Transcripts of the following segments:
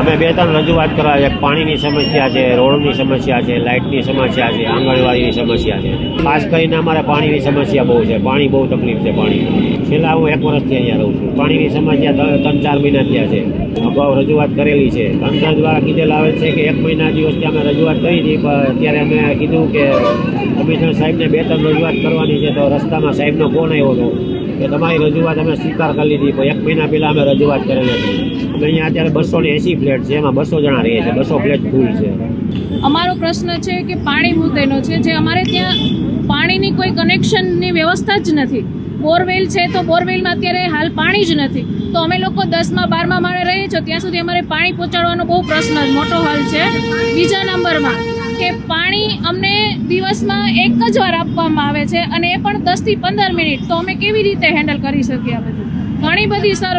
અમે બે ત્રણ રજૂઆત કરવા છે પાણીની સમસ્યા છે, રોડની સમસ્યા છે, લાઇટની સમસ્યા છે, આંગણવાડીની સમસ્યા છે. ખાસ કરીને અમારે પાણીની સમસ્યા બહુ છે. પાણી બહુ તકલીફ છે પાણી છેલ્લા હું એક વર્ષથી અહીંયા રહું છું. પાણીની સમસ્યા ત્રણ ચાર મહિના થયા છે. અગાઉ રજૂઆત કરેલી છે. તંત્ર દ્વારા કીધેલ આવે છે કે એક મહિના દિવસથી અમે રજૂઆત કરી હતી, પણ અત્યારે અમે કીધું કે કમિશનર સાહેબને બે ત્રણ રજૂઆત કરવાની છે, તો રસ્તામાં સાહેબનો ફોન આવ્યો હતો. કે તમારી રજૂઆત અમે સ્વીકાર કરી લીધી, પણ એક મહિના પહેલાં અમે રજૂઆત કરેલી હતી. અમે અહીંયા અત્યારે બસો ને એસી ફ્લેટ છે, એમાં બસો જણા રહે છે, બસો ફ્લેટ ફૂલ છે. અમારો પ્રશ્ન છે કે પાણી મુદ્દેનો છે, જે અમારે ત્યાં પાણીની કોઈ કનેક્શનની વ્યવસ્થા જ નથી. બોરવેલ છે તો બોરવેલમાં અત્યારે હાલ પાણી જ નથી. તો અમે લોકો દસમાં, બારમા માળે રહીએ છીએ, ત્યાં સુધી અમારે પાણી પહોંચાડવાનો બહુ પ્રશ્ન, મોટો હાલ છે. બીજા નંબરમાં કે પાણી દિવસમાં એક જ વાર આપવામાં આવે છે અને એ પણ દસથી પંદર મિનિટ. તો અમે કેવી રીતે હેન્ડલ કરી શકીએ બધું? ઘણી બધી સર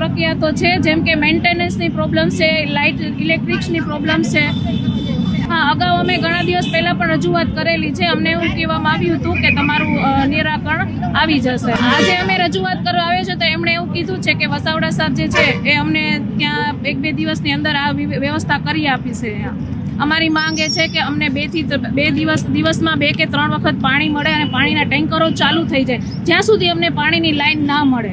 પ્રક્રિયા તો છે, જેમ કે મેન્ટેનન્સની પ્રોબ્લેમ છે લાઇટ ઇલેક્ટ્રિક્સની પ્રોબ્લેમ છે. હા, અગાઉ અમે ઘણા દિવસ પહેલાં પણ રજૂઆત કરેલી છે. અમને એવું કહેવામાં આવ્યું હતું કે તમારું નિરાકરણ આવી જશે. આજે અમે રજૂઆત કરવા આવ્યા છે તો એમણે એવું કીધું છે કે વસાવડા સાહેબ જે છે, એ અમને ત્યાં એક બે દિવસની અંદર આ વ્યવસ્થા કરી આપી છે. અમારી માંગ એ છે કે અમને બેથી બે દિવસ દિવસમાં બે કે ત્રણ વખત પાણી મળે અને પાણીના ટેન્કરો ચાલુ થઈ જાય. જ્યાં સુધી અમને પાણીની લાઈન ના મળે.